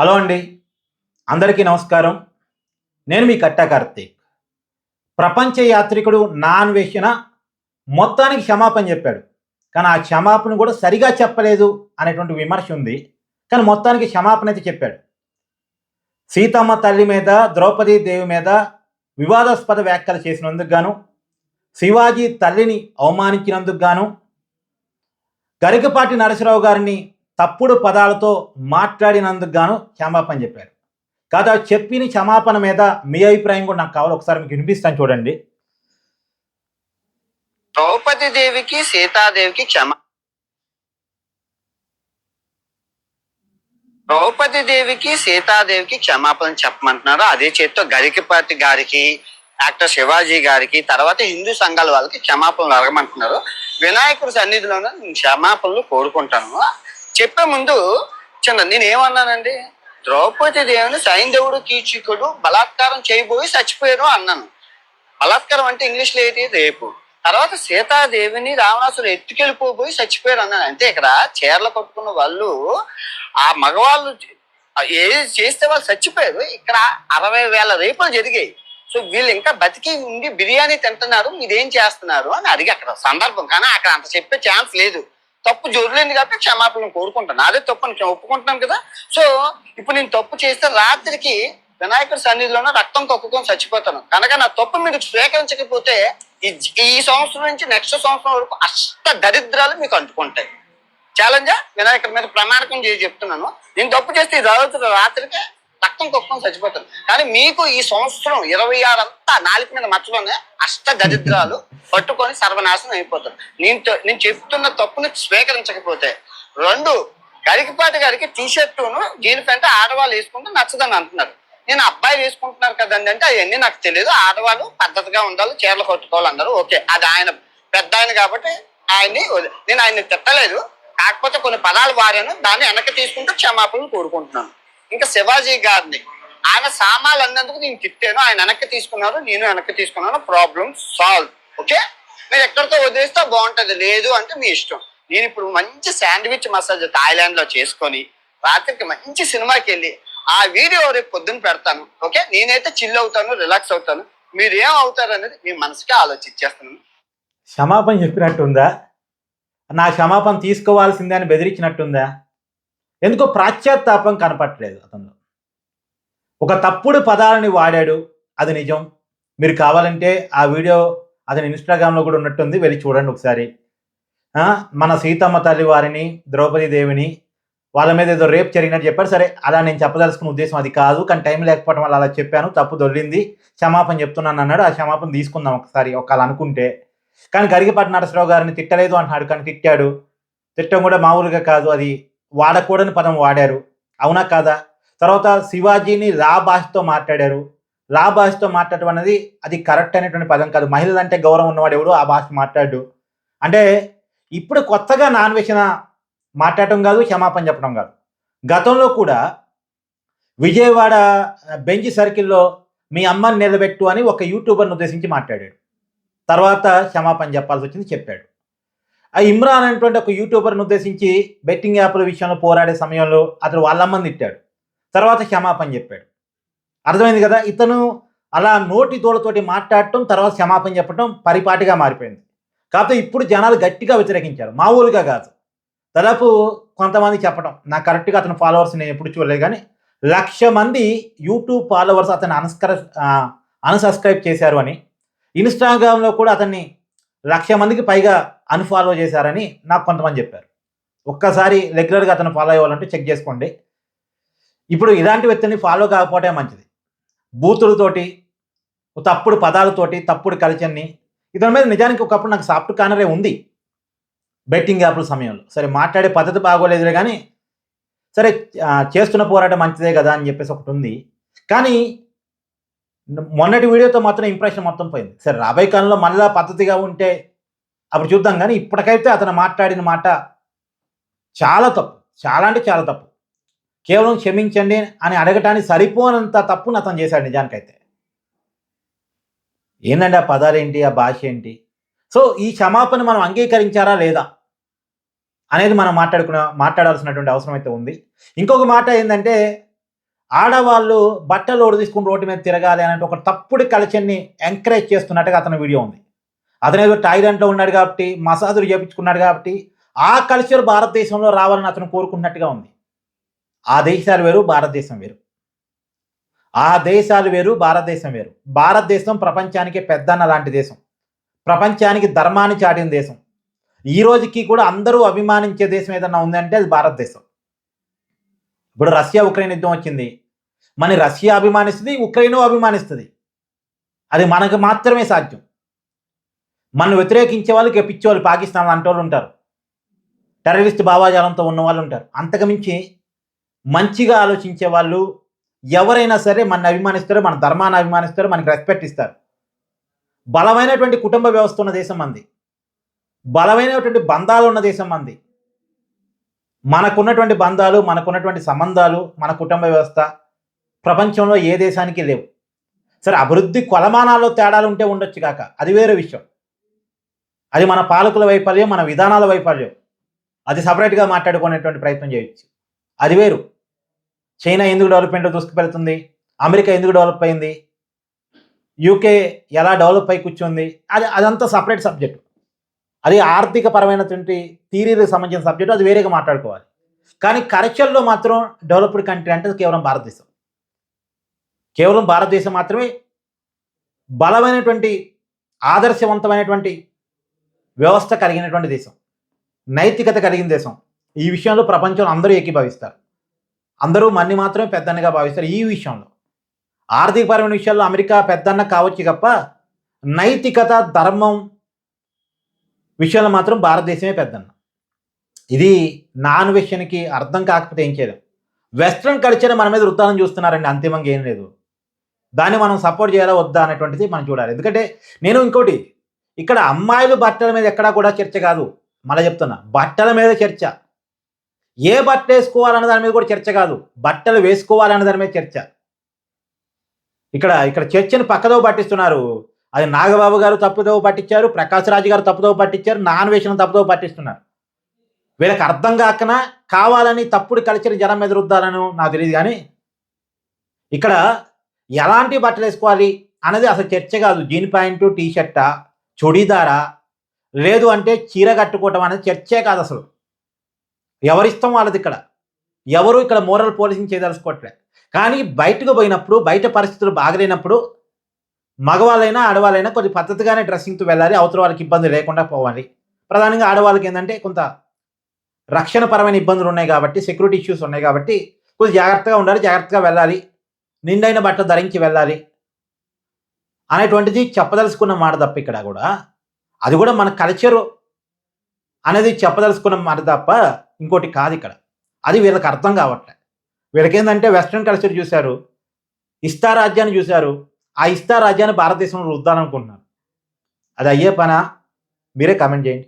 Hello అండి. అందరికీ నమస్కారం. నేను మీ కట్టా కార్తీక్. ప్రపంచ యాత్రికుడు నా అన్వేషణ మొత్తానికి క్షమాపణ చెప్పాడు. కానీ ఆ క్షమాపణ కూడా సరిగా చెప్పలేదు అనేటువంటి విమర్శ ఉంది. కానీ మొత్తానికి క్షమాపణ అయితే చెప్పాడు. సీతమ్మ తల్లి మీద ద్రౌపది దేవి మీద వివాదాస్పద వ్యాఖ్యలు చేసినందుకు గాను శివాజీ తల్లిని అవమానించినందుకు గాను గరికపాటి నరసరావు గారిని తప్పుడు పదాలతో మాట్లాడినందుకు గాను క్షమాపణ చెప్పారు. కాదు చెప్పిన క్షమాపణ మీద మీ అభిప్రాయం కూడా నాకు కావాలి. ఒకసారి మీకు వినిపిస్తాను చూడండి. ద్రౌపది దేవికి సీతాదేవికి క్షమ. ద్రౌపది దేవికి సీతాదేవికి క్షమాపణ చెప్పమంటున్నారు? అదే చేత్తో గరికపాటి గారికి యాక్టర్ శివాజీ గారికి తర్వాత హిందూ సంఘాల వాళ్ళకి క్షమాపణలు అడగమంటున్నారు. వినాయకుడి సన్నిధిలోనే నేను క్షమాపణలు కోరుకుంటాను. చెప్పే ముందు చిన్న నేను ఏమన్నానండి ద్రౌపది దేవిని సైంధవుడు కీచకుడు బలాత్కారం చేయబోయి చచ్చిపోయారు అన్నాను. బలాత్కారం అంటే ఇంగ్లీష్లో ఏది? ఏంటి రేపు. తర్వాత సీతాదేవిని రావణాసుడు ఎత్తుకెళ్ళిపోబోయి చచ్చిపోయారు అన్నాను. అంటే ఇక్కడ చీరలు కట్టుకున్న వాళ్ళు ఆ మగవాళ్ళు ఏది చేస్తే వాళ్ళు చచ్చిపోయారు? ఇక్కడ అరవై వేల రేపులు జరిగాయి. సో వీళ్ళు ఇంకా బతికి ఉండి బిర్యానీ తింటున్నారు మీరేం చేస్తున్నారు అని అడిగి అక్కడ సందర్భం. కానీ అక్కడ అంత చెప్పే ఛాన్స్ లేదు. తప్పు జోరులేంది కాబట్టి క్షమాపణ కోరుకుంటాను అదే తప్పు అని ఒప్పుకుంటున్నాను కదా. సో ఇప్పుడు నేను తప్పు చేస్తే రాత్రికి వినాయకుడి సన్నిధిలోనే రక్తం కక్కుకొని చచ్చిపోతాను. కనుక నా తప్పు మీరు స్వీకరించకపోతే ఈ ఈ సంవత్సరం నుంచి నెక్స్ట్ సంవత్సరం వరకు అష్ట దరిద్రాలు మీకు అంటుకుంటాయి. ఛాలెంజా వినాయకుడి మీద ప్రమాణకం చేసి చెప్తున్నాను. నేను తప్పు చేస్తే ఈ రోజు రాత్రికి రక్తం కక్కుకొని చచ్చిపోతుంది కానీ మీకు ఈ సంవత్సరం ఇరవై ఆరు అంతా నాలుగు మీద మచ్చలోనే అష్ట దరిద్రాలు పట్టుకొని సర్వనాశనం అయిపోతారు. నేను నేను చెప్తున్న తప్పుని స్వీకరించకపోతే రెండు గరికిపాటి గారికి టీ షర్టును జీన్ ప్యాంట్ ఆడవాళ్ళు వేసుకుంటే నచ్చదని అంటున్నారు. నేను అబ్బాయి వేసుకుంటున్నారు కదండి అంటే అవన్నీ నాకు తెలియదు. ఆడవాళ్ళు పద్ధతిగా ఉండాలి చీరలు కొట్టుకోవాలి అన్నారు ఓకే అది ఆయన పెద్ద ఆయన కాబట్టి ఆయన్ని నేను ఆయన్ని తిట్టలేదు. కాకపోతే కొన్ని పదాలు వారాను దాన్ని వెనక్కి తీసుకుంటూ క్షమాపణలు కోరుకుంటున్నాను. ఇంకా శివాజీ గారిని. ఆయన సామాన్లు అన్నందుకు నేను తిట్టాను. ఆయన వెనక్కి తీసుకున్నారు నేను వెనక్కి తీసుకున్నాను. ప్రాబ్లం సాల్వ్ ఓకే మీరు ఎక్కడితో వదిలేస్తే బాగుంటుంది. లేదు అంటే మీ ఇష్టం. నేను ఇప్పుడు మంచి శాండ్విచ్ మసాజ్ థాయిలాండ్లో చేసుకొని రాత్రికి మంచి సినిమాకి వెళ్ళి ఆ వీడియో రేపు పొద్దున్న పెడతాను. ఓకే నేనైతే చిల్ అవుతాను రిలాక్స్ అవుతాను. మీరు ఏం అవుతారు అనేది మీ మనసుకే ఆలోచించేస్తున్నాను. క్షమాపణ చెప్పినట్టుందా? నా క్షమాపణ తీసుకోవాల్సిందే అని బెదిరించినట్టుందా? ఎందుకో ప్రాచ్యాత్తాపం కనపట్లేదు అతను ఒక తప్పుడు పదాలని వాడాడు అది నిజం. మీరు కావాలంటే ఆ వీడియో అతని ఇన్స్టాగ్రామ్లో కూడా ఉన్నట్టుంది వెళ్ళి చూడండి ఒకసారి. మన సీతమ్మ తల్లి వారిని ద్రౌపది దేవిని వాళ్ళ మీద ఏదో రేప్ జరిగినట్టు చెప్పారు సరే అలా నేను చెప్పదలుచుకున్న ఉద్దేశం అది కాదు కానీ టైం లేకపోవడం వల్ల అలా చెప్పాను తప్పు దొల్లింది క్షమాపణ చెప్తున్నాను అన్నాడు. ఆ క్షమాపణ తీసుకుందాం ఒకసారి ఒకవేళ అనుకుంటే. కానీ గరిగపాటి నరసరావు గారిని తిట్టలేదు అంటున్నాడు కానీ తిట్టాడు. తిట్టడం కూడా మామూలుగా కాదు అది వాడకూడని పదం వాడారు. అవునా కాదా? తర్వాత శివాజీని రా భాషతో మాట్లాడారు. లా భాషతో మాట్లాడటం అనేది అది కరెక్ట్ అనేటువంటి పదం కాదు. మహిళలంటే గౌరవం ఉన్నవాడు ఎవడు ఆ భాష మాట్లాడు. అంటే ఇప్పుడు కొత్తగా నాన్ వేసిన మాట్లాడటం కాదు క్షమాపణ చెప్పడం కాదు. గతంలో కూడా విజయవాడ బెంచ్ సర్కిల్లో మీ అమ్మని నిలబెట్టు అని ఒక యూట్యూబర్ని ఉద్దేశించి మాట్లాడాడు. తర్వాత క్షమాపణ చెప్పాల్సి వచ్చింది చెప్పాడు. ఆ ఇమ్రాన్ అనేటువంటి ఒక యూట్యూబర్ని ఉద్దేశించి బెట్టింగ్ యాప్ల విషయంలో పోరాడే సమయంలో అతను వాళ్ళమ్మని తిట్టాడు. తర్వాత క్షమాపణ చెప్పాడు. అర్థమైంది కదా? ఇతను అలా నోటి తోడతోటి మాట్లాడటం తర్వాత క్షమాపణ చెప్పడం పరిపాటిగా మారిపోయింది. కాకపోతే ఇప్పుడు జనాలు గట్టిగా వ్యతిరేకించారు. మామూలుగా కాదు. దాదాపు కొంతమంది చెప్పడం నాకు కరెక్ట్గా అతని ఫాలోవర్స్ నేను ఎప్పుడు చూడలేదు కానీ లక్ష మంది యూట్యూబ్ ఫాలోవర్స్ అతను అనస్కర అన్సబ్స్క్రైబ్ చేశారు అని. ఇన్స్టాగ్రామ్లో కూడా అతన్ని లక్ష మందికి పైగా అన్ఫాలో చేశారని నాకు కొంతమంది చెప్పారు. ఒక్కసారి రెగ్యులర్గా అతను ఫాలో అవ్వాలంటే చెక్ చేసుకోండి. ఇప్పుడు ఇలాంటి వ్యక్తిని ఫాలో కాకపోవటమే మంచిది. బూతులతోటి తప్పుడు పదాలతోటి తప్పుడు కల్చర్ని ఇతని మీద నిజానికి ఒకప్పుడు నాకు సాఫ్ట్ కార్నరే ఉంది. బెట్టింగ్ యాప్ల సమయంలో. సరే మాట్లాడే పద్ధతి బాగోలేదులే కానీ సరే చేస్తున్న పోరాటం మంచిదే కదా అని చెప్పేసి ఒకటి ఉంది. కానీ మొన్నటి వీడియోతో మాత్రం ఇంప్రెషన్ మొత్తం పోయింది. సరే రాబోయే కాలంలో మళ్ళా పద్ధతిగా ఉంటే అప్పుడు చూద్దాం కానీ ఇప్పటికైతే అతను మాట్లాడిన మాట చాలా తప్పు. చాలా అంటే చాలా తప్పు. కేవలం క్షమించండి అని అడగటానికి సరిపోనంత తప్పును అతను చేశాడు నిజానికైతే. ఏంటంటే ఆ పదాలు ఏంటి ఆ భాష ఏంటి? సో ఈ క్షమాపణ మనం అంగీకరించారా లేదా అనేది మనం మాట్లాడుకున్న మాట్లాడాల్సినటువంటి అవసరం అయితే ఉంది. ఇంకొక మాట ఏంటంటే ఆడవాళ్ళు బట్టలు ఓడి తీసుకుని రోడ్డు మీద తిరగాలి అనే ఒక తప్పుడు కల్చర్ని ఎంకరేజ్ చేస్తున్నట్టుగా అతని వీడియో ఉంది. అతను ఏదో థాయిలాండ్లో ఉన్నాడు కాబట్టి మసాజులు చేపించుకున్నాడు కాబట్టి ఆ కల్చర్ భారతదేశంలో రావాలని అతను కోరుకున్నట్టుగా ఉంది. ఆ దేశాలు వేరు భారతదేశం వేరు. ఆ దేశాలు వేరు భారతదేశం వేరు. భారతదేశం ప్రపంచానికి పెద్దన్న లాంటి దేశం. ప్రపంచానికి ధర్మాన్ని చాటిన దేశం. ఈ రోజుకి కూడా అందరూ అభిమానించే దేశం ఏదన్నా ఉందంటే అది భారతదేశం. ఇప్పుడు రష్యా ఉక్రెయిన్ యుద్ధం వచ్చింది. మన రష్యా అభిమానిస్తుంది ఉక్రెయిన్ అభిమానిస్తుంది. అది మనకు మాత్రమే సాధ్యం. మనం వ్యతిరేకించే వాళ్ళు గెప్పించే వాళ్ళు పాకిస్తాన్ అంటోళ్ళు వాళ్ళు ఉంటారు. టెర్రరిస్ట్ భావాజాలంతో ఉన్న వాళ్ళు ఉంటారు. అంతకుమించి మంచిగా ఆలోచించే వాళ్ళు ఎవరైనా సరే మన అభిమానిస్తారు మన ధర్మాన్ని అభిమానిస్తారు మనకి రెస్పెక్ట్ ఇస్తారు. బలమైనటువంటి కుటుంబ వ్యవస్థ ఉన్న దేశం మంది బలమైనటువంటి బంధాలు ఉన్న దేశం మంది మనకున్నటువంటి బంధాలు మనకున్నటువంటి సంబంధాలు మన కుటుంబ వ్యవస్థ ప్రపంచంలో ఏ దేశానికి లేవు. సరే అభివృద్ధి కొలమానాల్లో తేడాలు ఉంటే ఉండొచ్చు కాక అది వేరే విషయం. అది మన పాలకుల వైఫల్యం మన విధానాల వైఫల్యం. అది సపరేట్గా మాట్లాడుకునేటువంటి ప్రయత్నం చేయొచ్చు. అది వేరు. చైనా ఎందుకు డెవలప్మెంట్ దూసుకుపెడుతుంది అమెరికా ఎందుకు డెవలప్ అయింది? యూకే ఎలా డెవలప్ అయి కూర్చుంది? అది అదంతా సపరేట్ సబ్జెక్ట్ అది ఆర్థిక పరమైనటువంటి థీరీలకు సంబంధించిన సబ్జెక్టు అది వేరేగా మాట్లాడుకోవాలి. కానీ కరెక్షన్లో మాత్రం డెవలప్డ్ కంట్రీ అంటే కేవలం భారతదేశం. కేవలం భారతదేశం మాత్రమే బలమైనటువంటి ఆదర్శవంతమైనటువంటి వ్యవస్థ కలిగినటువంటి దేశం. నైతికత కలిగిన దేశం. ఈ విషయంలో ప్రపంచంలో అందరూ ఏకీభవిస్తారు. అందరూ మన్ని మాత్రమే పెద్దన్నగా భావిస్తారు ఈ విషయంలో. ఆర్థికపరమైన విషయాల్లో అమెరికా పెద్దన్న కావచ్చు తప్ప నైతికత ధర్మం విషయంలో మాత్రం భారతదేశమే పెద్దన్న. ఇది నాన్ విషయానికి అర్థం కాకపోతే ఏం చేయలేం. వెస్ట్రన్ కల్చర్ మన మీద వృత్తాలను చూస్తున్నారండి అంతిమంగా ఏం లేదు. దాన్ని మనం సపోర్ట్ చేయాలా వద్దా అనేటువంటిది మనం చూడాలి. ఎందుకంటే నేను ఇంకోటి ఇక్కడ అమ్మాయిలు బట్టల మీద ఎక్కడా కూడా చర్చ కాదు. మళ్ళీ చెప్తున్నా బట్టల మీద చర్చ. ఏ బట్ట వేసుకోవాలన్న దాని మీద కూడా చర్చ కాదు. బట్టలు వేసుకోవాలన్న దాని మీద చర్చ. ఇక్కడ ఇక్కడ చర్చను పక్కదో పట్టిస్తున్నారు. అది నాగబాబు గారు తప్పుదోవ పట్టించారు ప్రకాష్ రాజు గారు తప్పుదోవ పట్టించారు నాన్వేషణ తప్పుదోవ పట్టిస్తున్నారు. వీళ్ళకి అర్థం కాకనా? కావాలని తప్పుడు కల్చర్ జనం మీద రుద్దాలను నాకు తెలియదు కానీ ఇక్కడ ఎలాంటి బట్టలు వేసుకోవాలి అనేది అసలు చర్చ కాదు. జీన్ ప్యాంటు టీ షర్టా చుడీదారా లేదు అంటే చీర కట్టుకోవటం అనేది చర్చే కాదు అసలు. ఎవరిష్టం వాళ్ళది ఇక్కడ. ఎవరు ఇక్కడ మోరల్ పోలీసింగ్ చేయదలుచుకోవట్లే. కానీ బయటకు పోయినప్పుడు బయట పరిస్థితులు బాగలేనప్పుడు మగవాళ్ళైనా ఆడవాళ్ళైనా కొద్ది పద్ధతిగానే డ్రెస్సింగ్తో వెళ్ళాలి. అవతల వాళ్ళకి ఇబ్బంది లేకుండా పోవాలి. ప్రధానంగా ఆడవాళ్ళకి ఏంటంటే కొంత రక్షణపరమైన ఇబ్బందులు ఉన్నాయి కాబట్టి సెక్యూరిటీ ఇష్యూస్ ఉన్నాయి కాబట్టి కొంచెం జాగ్రత్తగా ఉండాలి జాగ్రత్తగా వెళ్ళాలి. నిండైన బట్టలు ధరించి వెళ్ళాలి అనేటువంటిది చెప్పదలుచుకున్న మాట తప్ప ఇక్కడ కూడా. అది కూడా మన కల్చరు అనేది చెప్పదలుచుకున్న మాట తప్ప ఇంకోటి కాదు ఇక్కడ. అది వీళ్ళకి అర్థం కావట్లే. వీళ్ళకేందంటే వెస్ట్రన్ కల్చర్ చూశారు ఇస్తా రాజ్యాన్ని చూశారు ఆ ఇస్తా రాజ్యాన్ని భారతదేశంలో రుద్దాలనుకుంటున్నారు అది అయ్యే పనా? మీరే కామెంట్ చేయండి.